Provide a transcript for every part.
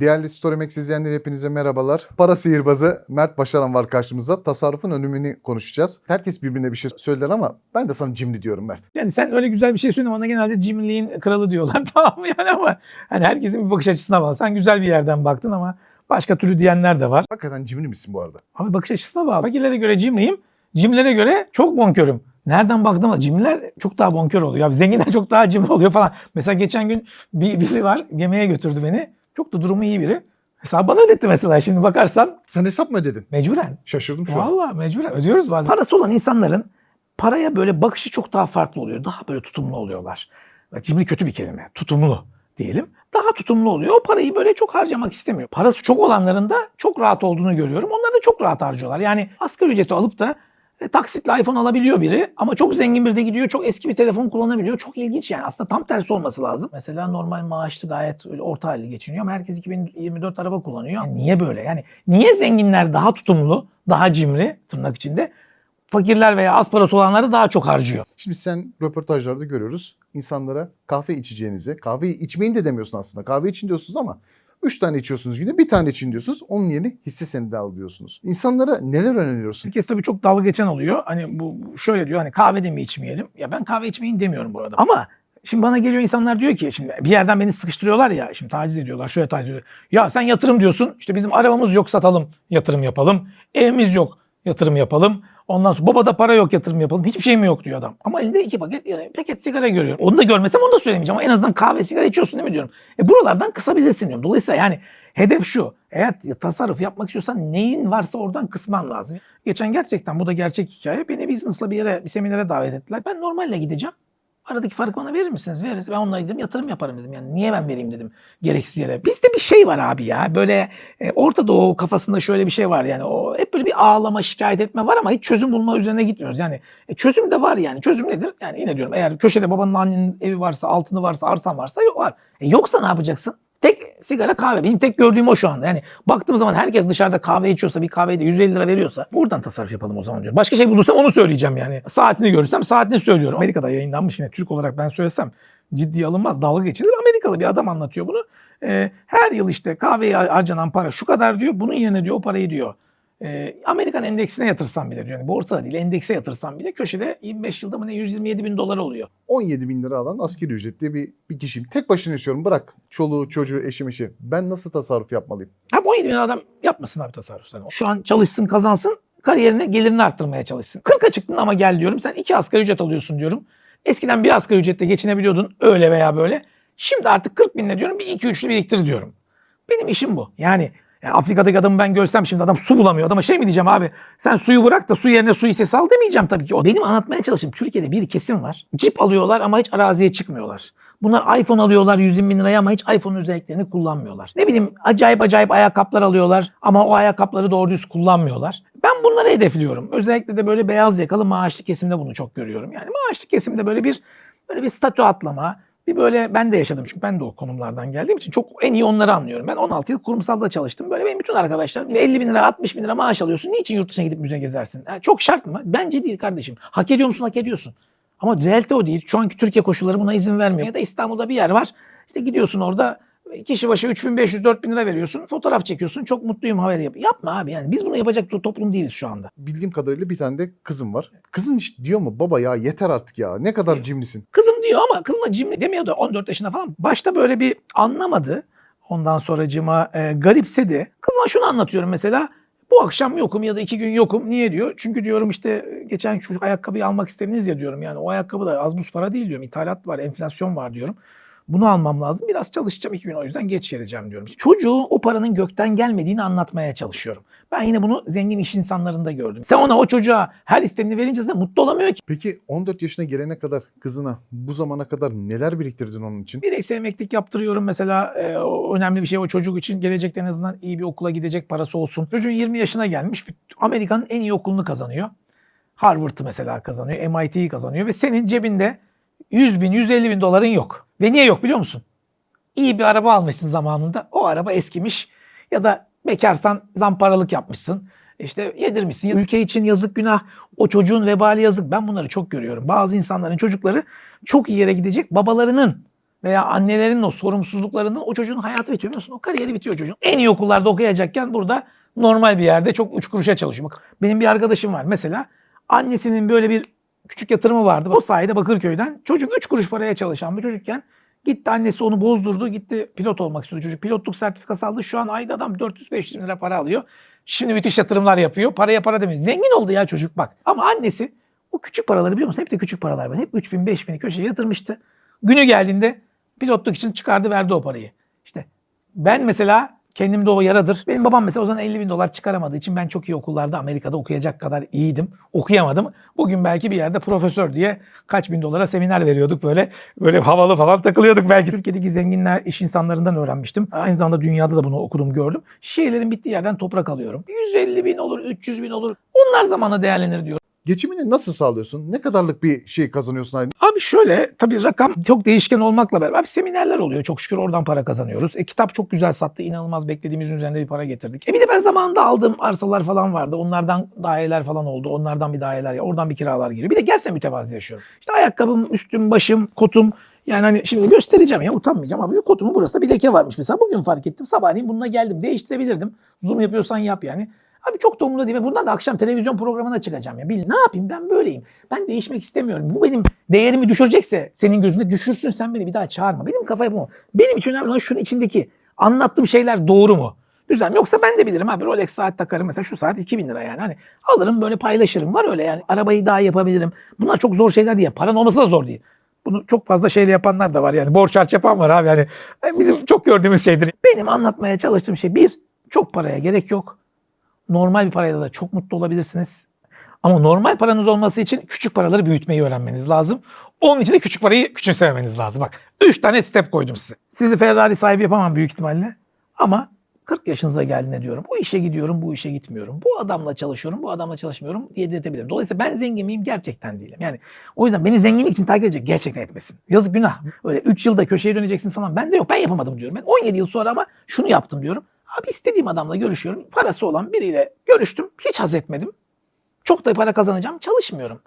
Değerli Storymax izleyenler hepinize merhabalar. Para sihirbazı Mert Başaran var karşımızda. Tasarrufun önümünü konuşacağız. Herkes birbirine bir şey söyler ama ben de sana cimri diyorum Mert. Yani sen öyle güzel bir şey söyle bana genelde cimriliğin kralı diyorlar tamam mı yani ama hani herkesin bir bakış açısına bağlı. Sen güzel bir yerden baktın ama başka türlü diyenler de var. Hakikaten cimri misin bu arada? Abi bakış açısına bağlı. Fakirlere göre cimriyim, cimrilere göre çok bonkörüm. Nereden baktığımda cimriler çok daha bonkör oluyor. Abi zenginler çok daha cimri oluyor falan. Mesela geçen gün bir, biri var yemeğe götürdü beni. Çok da durumu iyi biri. Hesabı bana ödetti mesela şimdi bakarsan Sen hesap mı ödedin? mecburen. Şaşırdım şu an. Valla mecburen ödüyoruz bazen. Parası olan insanların paraya böyle bakışı çok daha farklı oluyor. Daha böyle tutumlu oluyorlar. Cimri kötü bir kelime. Tutumlu diyelim. Daha tutumlu oluyor. O parayı böyle çok harcamak istemiyor. Parası çok olanların da çok rahat olduğunu görüyorum. Onlar da çok rahat harcıyorlar. Yani asgari ücreti alıp da e, taksitle iPhone alabiliyor biri ama çok zengin biri de gidiyor çok eski bir telefon kullanabiliyor. Çok ilginç yani aslında tam tersi olması lazım. Mesela normal maaşlı gayet öyle orta halli geçiniyor ama herkes 2024 araba kullanıyor. Yani niye böyle? Yani niye zenginler daha tutumlu, daha cimri tırnak içinde fakirler veya az parası olanları daha çok harcıyor? Şimdi sen röportajlarda görüyoruz. insanlara kahve içeceğinizi, kahve içmeyin de demiyorsun aslında. Kahve için diyorsunuz ama 3 tane içiyorsunuz günde bir tane için diyorsunuz. Onun yerine hisse senedi al diyorsunuz. İnsanlara neler öneriyorsun? Herkes tabii çok dalga geçen oluyor. Hani bu şöyle diyor hani kahve de mi içmeyelim? Ya ben kahve içmeyin demiyorum bu arada. Ama şimdi bana geliyor insanlar diyor ki şimdi bir yerden beni sıkıştırıyorlar ya şimdi taciz ediyorlar şöyle taciz ediyorlar. Ya sen yatırım diyorsun işte bizim arabamız yok satalım yatırım yapalım. Evimiz yok yatırım yapalım. Ondan sonra babada para yok yatırım yapalım. Hiçbir şey mi yok diyor adam. Ama elinde iki paket yani paket sigara görüyorum. Onu da görmesem onu da söylemeyeceğim ama en azından kahve sigara içiyorsun değil mi diyorum. E buralardan kısabilirsin diyorum. Dolayısıyla yani hedef şu. Eğer tasarruf yapmak istiyorsan neyin varsa oradan kısman lazım. Geçen gerçekten bu da gerçek hikaye. Beni business'la bir yere bir seminere davet ettiler. Ben normalle gideceğim. Aradaki farkı bana verir misiniz? Veririz. Ben onunla dedim yatırım yaparım dedim. Yani niye ben vereyim dedim gereksiz yere. Bizde bir şey var abi ya. Böyle e, Orta Doğu kafasında şöyle bir şey var yani. O hep böyle bir ağlama, şikayet etme var ama hiç çözüm bulma üzerine gitmiyoruz. Yani e, çözüm de var yani. Çözüm nedir? Yani yine diyorum eğer köşede babanın annenin evi varsa, altını varsa, arsan varsa yok var. E, yoksa ne yapacaksın? Tek sigara kahve. Benim tek gördüğüm o şu anda. Yani baktığım zaman herkes dışarıda kahve içiyorsa bir kahveye de 150 lira veriyorsa buradan tasarruf yapalım o zaman diyorum. Başka şey bulursam onu söyleyeceğim yani. Saatini görürsem saatini söylüyorum. Amerika'da yayınlanmış yine Türk olarak ben söylesem ciddiye alınmaz. Dalga geçilir. Amerikalı bir adam anlatıyor bunu. Ee, her yıl işte kahveye harcanan para şu kadar diyor. Bunun yerine diyor o parayı diyor. E, Amerikan endeksine yatırsam bile. Yani borsada değil endekse yatırsam bile köşede 25 yılda mı ne 127 bin dolar oluyor. 17 bin lira alan asgari ücretli bir, bir kişiyim. Tek başına yaşıyorum. Bırak çoluğu, çocuğu, eşim işi. Ben nasıl tasarruf yapmalıyım? Abi 17 bin adam yapmasın abi tasarruflarını. Şu an çalışsın kazansın kariyerini gelirini arttırmaya çalışsın. 40'a çıktın ama gel diyorum sen 2 asgari ücret alıyorsun diyorum. Eskiden bir asgari ücretle geçinebiliyordun öyle veya böyle. Şimdi artık 40 binle diyorum bir 2-3'lü biriktir diyorum. Benim işim bu. Yani, yani Afrika'daki adamı ben görsem şimdi adam su bulamıyor. Adama şey mi diyeceğim abi sen suyu bırak da su yerine su hissesi al demeyeceğim tabii ki. O benim anlatmaya çalıştığım Türkiye'de bir kesim var. Cip alıyorlar ama hiç araziye çıkmıyorlar. Bunlar iPhone alıyorlar 120 bin liraya ama hiç iPhone özelliklerini kullanmıyorlar. Ne bileyim acayip acayip ayakkabılar alıyorlar ama o ayakkabıları doğru düz kullanmıyorlar. Ben bunları hedefliyorum. Özellikle de böyle beyaz yakalı maaşlı kesimde bunu çok görüyorum. Yani maaşlı kesimde böyle bir böyle bir statü atlama, bir böyle ben de yaşadım çünkü ben de o konumlardan geldiğim için çok en iyi onları anlıyorum. Ben 16 yıl kurumsalda çalıştım. Böyle benim bütün arkadaşlarım 50 bin lira 60 bin lira maaş alıyorsun. Niçin yurt dışına gidip müze gezersin? Ha, çok şart mı? Bence değil kardeşim. Hak ediyor musun? Hak ediyorsun. Ama realite o değil. Şu anki Türkiye koşulları buna izin vermiyor. Ya da İstanbul'da bir yer var. İşte gidiyorsun orada kişi başı 3500-4000 lira veriyorsun. Fotoğraf çekiyorsun. Çok mutluyum haberi yap. Yapma abi yani. Biz bunu yapacak to- toplum değiliz şu anda. Bildiğim kadarıyla bir tane de kızım var. Kızın hiç diyor mu baba ya yeter artık ya ne kadar Diyor. cimrisin. Kızım diyor ama kızım da cimri demiyordu 14 yaşında falan. Başta böyle bir anlamadı. Ondan sonracıma e, garipsedi. Kızıma şunu anlatıyorum mesela. Bu akşam yokum ya da iki gün yokum. Niye diyor? Çünkü diyorum işte geçen şu ayakkabıyı almak istediniz ya diyorum. Yani o ayakkabı da az buz para değil diyorum. İthalat var, enflasyon var diyorum. Bunu almam lazım. Biraz çalışacağım iki gün o yüzden geç geleceğim diyorum. Çocuğu o paranın gökten gelmediğini anlatmaya çalışıyorum. Ben yine bunu zengin iş insanlarında gördüm. Sen ona o çocuğa her istediğini verince de mutlu olamıyor ki. Peki 14 yaşına gelene kadar kızına bu zamana kadar neler biriktirdin onun için? Bireysel emeklilik yaptırıyorum mesela e, o önemli bir şey o çocuk için gelecekte en azından iyi bir okula gidecek parası olsun. Çocuğun 20 yaşına gelmiş Amerika'nın en iyi okulunu kazanıyor. Harvard'ı mesela kazanıyor, MIT'yi kazanıyor ve senin cebinde 100 bin, 150 bin doların yok. Ve niye yok biliyor musun? İyi bir araba almışsın zamanında. O araba eskimiş ya da bekarsan zamparalık yapmışsın. İşte yedirmişsin. Ülke için yazık günah. O çocuğun vebali yazık. Ben bunları çok görüyorum. Bazı insanların çocukları çok iyi yere gidecek. Babalarının veya annelerin o sorumsuzluklarından o çocuğun hayatı bitiyor biliyor musun? O kariyeri bitiyor çocuğun. En iyi okullarda okuyacakken burada normal bir yerde çok üç kuruşa çalışıyor. Bak benim bir arkadaşım var mesela annesinin böyle bir küçük yatırımı vardı. O sayede Bakırköy'den çocuk 3 kuruş paraya çalışan bir çocukken gitti annesi onu bozdurdu. Gitti pilot olmak istiyordu çocuk. Pilotluk sertifikası aldı. Şu an ayda adam 400-500 bin lira para alıyor. Şimdi müthiş yatırımlar yapıyor. Paraya para demiyor. Zengin oldu ya çocuk bak. Ama annesi o küçük paraları biliyor musun? Hep de küçük paralar var. Hep 3 bin 5 bini köşeye yatırmıştı. Günü geldiğinde pilotluk için çıkardı verdi o parayı. İşte ben mesela kendimde o yaradır. Benim babam mesela o zaman 50 bin dolar çıkaramadığı için ben çok iyi okullarda Amerika'da okuyacak kadar iyiydim. Okuyamadım. Bugün belki bir yerde profesör diye kaç bin dolara seminer veriyorduk böyle. Böyle havalı falan takılıyorduk belki. Türkiye'deki zenginler iş insanlarından öğrenmiştim. Aynı zamanda dünyada da bunu okudum gördüm. Şehirlerin bittiği yerden toprak alıyorum. 150 bin olur, 300 bin olur. Onlar zamanla değerlenir diyor. Geçimini nasıl sağlıyorsun? Ne kadarlık bir şey kazanıyorsun ayda? Abi şöyle tabii rakam çok değişken olmakla beraber abi seminerler oluyor. Çok şükür oradan para kazanıyoruz. E, kitap çok güzel sattı. inanılmaz beklediğimizin üzerinde bir para getirdik. E bir de ben zamanında aldığım arsalar falan vardı. Onlardan daireler falan oldu. Onlardan bir daireler ya oradan bir kiralar giriyor. Bir de gerçekten mütevazi yaşıyorum. İşte ayakkabım, üstüm, başım, kotum. Yani hani şimdi göstereceğim ya utanmayacağım abi. Kotumun burası bir leke varmış mesela. Bugün fark ettim. Sabahleyin bununla geldim. Değiştirebilirdim. Zoom yapıyorsan yap yani. Abi çok da umurumda değil. Bundan da akşam televizyon programına çıkacağım ya. Bil, ne yapayım ben böyleyim. Ben değişmek istemiyorum. Bu benim değerimi düşürecekse senin gözünde düşürsün sen beni bir daha çağırma. Benim kafaya bu. Benim için önemli olan şunun içindeki anlattığım şeyler doğru mu? Mi? Yoksa ben de bilirim abi Rolex saat takarım. Mesela şu saat 2000 lira yani. Hani alırım böyle paylaşırım. Var öyle yani. Arabayı daha yapabilirim. Bunlar çok zor şeyler değil. Paran olması da zor değil. Bunu çok fazla şeyle yapanlar da var yani. Borç harç yapan var abi yani. Bizim çok gördüğümüz şeydir. Benim anlatmaya çalıştığım şey bir, çok paraya gerek yok normal bir parayla da çok mutlu olabilirsiniz. Ama normal paranız olması için küçük paraları büyütmeyi öğrenmeniz lazım. Onun için de küçük parayı küçümsememeniz lazım. Bak 3 tane step koydum size. Sizi Ferrari sahibi yapamam büyük ihtimalle. Ama 40 yaşınıza geldiğinde diyorum. Bu işe gidiyorum, bu işe gitmiyorum. Bu adamla çalışıyorum, bu adamla çalışmıyorum diye dedirtebilirim. Dolayısıyla ben zengin miyim? Gerçekten değilim. Yani o yüzden beni zenginlik için takip edecek gerçekten etmesin. Yazık günah. Öyle 3 yılda köşeye döneceksiniz falan. Ben de yok ben yapamadım diyorum. Ben 17 yıl sonra ama şunu yaptım diyorum. Abi istediğim adamla görüşüyorum. Parası olan biriyle görüştüm. Hiç haz etmedim. Çok da para kazanacağım. Çalışmıyorum.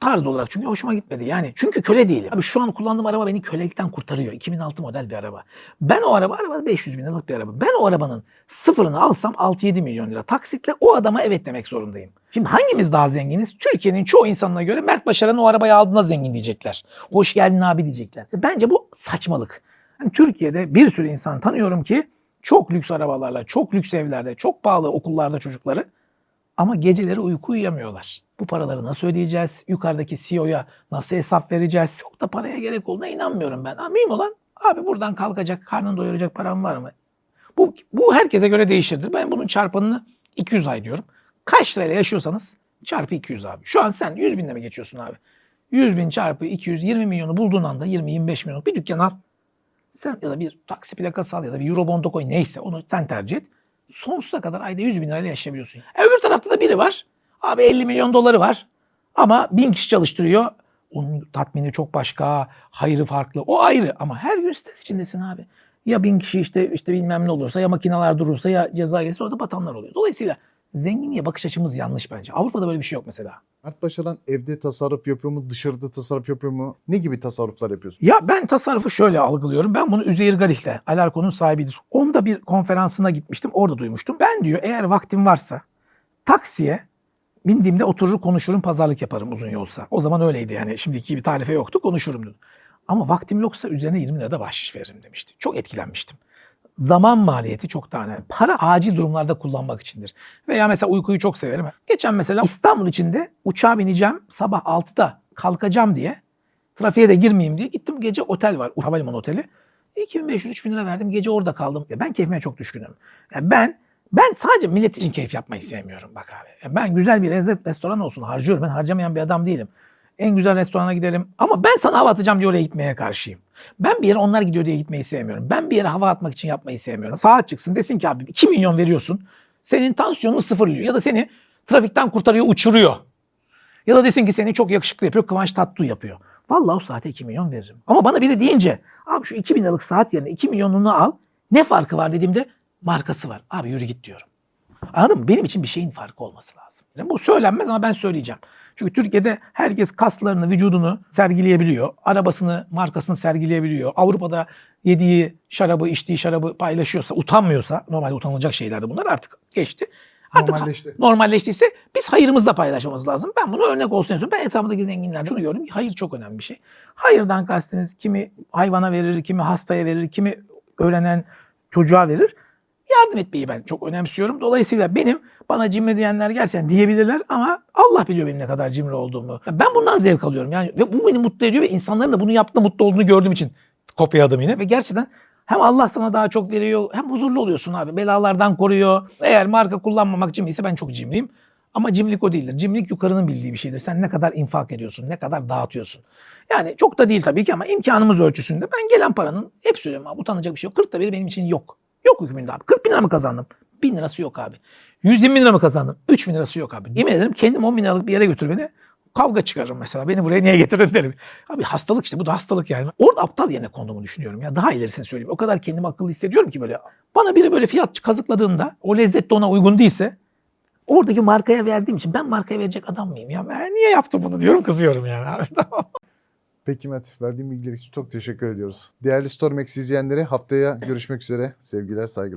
Tarz olarak çünkü hoşuma gitmedi. Yani çünkü köle değilim. Abi şu an kullandığım araba beni kölelikten kurtarıyor. 2006 model bir araba. Ben o araba, araba 500 bin liralık bir araba. Ben o arabanın sıfırını alsam 6-7 milyon lira taksitle o adama evet demek zorundayım. Şimdi hangimiz daha zenginiz? Türkiye'nin çoğu insanına göre Mert Başaran'ın o arabayı aldığında zengin diyecekler. Hoş geldin abi diyecekler. Bence bu saçmalık. Yani Türkiye'de bir sürü insan tanıyorum ki çok lüks arabalarla, çok lüks evlerde, çok pahalı okullarda çocukları ama geceleri uyku uyuyamıyorlar. Bu paraları nasıl ödeyeceğiz? Yukarıdaki CEO'ya nasıl hesap vereceğiz? Çok da paraya gerek olduğuna inanmıyorum ben. Mühim olan abi buradan kalkacak, karnını doyuracak param var mı? Bu, bu herkese göre değişirdir. Ben bunun çarpanını 200 ay diyorum. Kaç lirayla yaşıyorsanız çarpı 200 abi. Şu an sen 100 binle mi geçiyorsun abi? 100 bin çarpı 200, 20 milyonu bulduğun anda 20-25 milyon bir dükkan al. Sen ya da bir taksi plakası al ya da bir Eurobond'a koy neyse onu sen tercih et. Sonsuza kadar ayda 100 bin lirayla yaşayabiliyorsun. E öbür tarafta da biri var. Abi 50 milyon doları var. Ama bin kişi çalıştırıyor. Onun tatmini çok başka, hayrı farklı. O ayrı ama her gün stres içindesin abi. Ya bin kişi işte işte bilmem ne olursa ya makineler durursa ya ceza gelirse orada batanlar oluyor. Dolayısıyla zenginliğe bakış açımız yanlış bence. Avrupa'da böyle bir şey yok mesela. Mert Başaran evde tasarruf yapıyor mu? Dışarıda tasarruf yapıyor mu? Ne gibi tasarruflar yapıyorsun? Ya ben tasarrufu şöyle algılıyorum. Ben bunu Üzeyir Garih'le, Alarko'nun sahibidir. Onda bir konferansına gitmiştim. Orada duymuştum. Ben diyor eğer vaktim varsa taksiye bindiğimde oturur konuşurum pazarlık yaparım uzun yolsa. O zaman öyleydi yani. Şimdiki gibi tarife yoktu konuşurum dedim. Ama vaktim yoksa üzerine 20 lira da bahşiş veririm demişti. Çok etkilenmiştim. Zaman maliyeti çok daha önemli. Para acil durumlarda kullanmak içindir. Veya mesela uykuyu çok severim. Geçen mesela İstanbul içinde uçağa bineceğim sabah 6'da kalkacağım diye trafiğe de girmeyeyim diye gittim gece otel var havalimanı oteli. 2500-3000 lira verdim gece orada kaldım. Ya ben keyfime çok düşkünüm. Ya ben ben sadece millet için keyif yapmayı sevmiyorum bak abi. Ya ben güzel bir lezzet restoran olsun harcıyorum. Ben harcamayan bir adam değilim. En güzel restorana giderim. Ama ben sana hava atacağım diye oraya gitmeye karşıyım. Ben bir yere onlar gidiyor diye gitmeyi sevmiyorum. Ben bir yere hava atmak için yapmayı sevmiyorum. Saat çıksın desin ki abi 2 milyon veriyorsun. Senin tansiyonunu sıfırlıyor. Ya da seni trafikten kurtarıyor uçuruyor. Ya da desin ki seni çok yakışıklı yapıyor Kıvanç Tatlı yapıyor. Vallahi o saate 2 milyon veririm. Ama bana biri deyince abi şu 2 bin liralık saat yerine 2 milyonunu al. Ne farkı var dediğimde markası var. Abi yürü git diyorum. Anladın mı? Benim için bir şeyin farkı olması lazım. Yani bu söylenmez ama ben söyleyeceğim. Çünkü Türkiye'de herkes kaslarını, vücudunu sergileyebiliyor. Arabasını, markasını sergileyebiliyor. Avrupa'da yediği şarabı, içtiği şarabı paylaşıyorsa, utanmıyorsa, normalde utanılacak şeylerdi bunlar artık geçti. Artık Normalleşti. normalleştiyse biz hayırımızla paylaşmamız lazım. Ben bunu örnek olsun istiyorum. Ben etrafımdaki zenginlerden şunu gördüm hayır çok önemli bir şey. Hayırdan kastınız kimi hayvana verir, kimi hastaya verir, kimi öğrenen çocuğa verir. Yardım etmeyi ben çok önemsiyorum. Dolayısıyla benim bana cimri diyenler gerçekten diyebilirler ama Allah biliyor benim ne kadar cimri olduğumu. Ben bundan zevk alıyorum. Yani ve bu beni mutlu ediyor ve insanların da bunu yaptığında mutlu olduğunu gördüğüm için kopyaladım yine ve gerçekten hem Allah sana daha çok veriyor hem huzurlu oluyorsun abi. Belalardan koruyor. Eğer marka kullanmamak cimriyse ben çok cimriyim. Ama cimrilik o değildir. Cimrilik yukarının bildiği bir şeydir. Sen ne kadar infak ediyorsun, ne kadar dağıtıyorsun. Yani çok da değil tabii ki ama imkanımız ölçüsünde ben gelen paranın hep söylüyorum abi utanacak bir şey yok. 40 da biri benim için yok. Yok hükmünde abi. 40 bin lira mı kazandım? Bin lirası yok abi. 120 bin lira mı kazandım? 3 bin lirası yok abi. Yemin ederim kendim 10 bin liralık bir yere götür beni. Kavga çıkarırım mesela. Beni buraya niye getirdin derim. Abi hastalık işte bu da hastalık yani. Orada aptal yerine konduğumu düşünüyorum ya. Daha ilerisini söyleyeyim. O kadar kendimi akıllı hissediyorum ki böyle. Bana biri böyle fiyat kazıkladığında o lezzet de ona uygun değilse oradaki markaya verdiğim için ben markaya verecek adam mıyım ya? Ben niye yaptım bunu diyorum kızıyorum yani abi. Peki Met, verdiğin bilgiler için çok teşekkür ediyoruz. Değerli Stormex izleyenleri haftaya görüşmek üzere. Sevgiler, saygılar.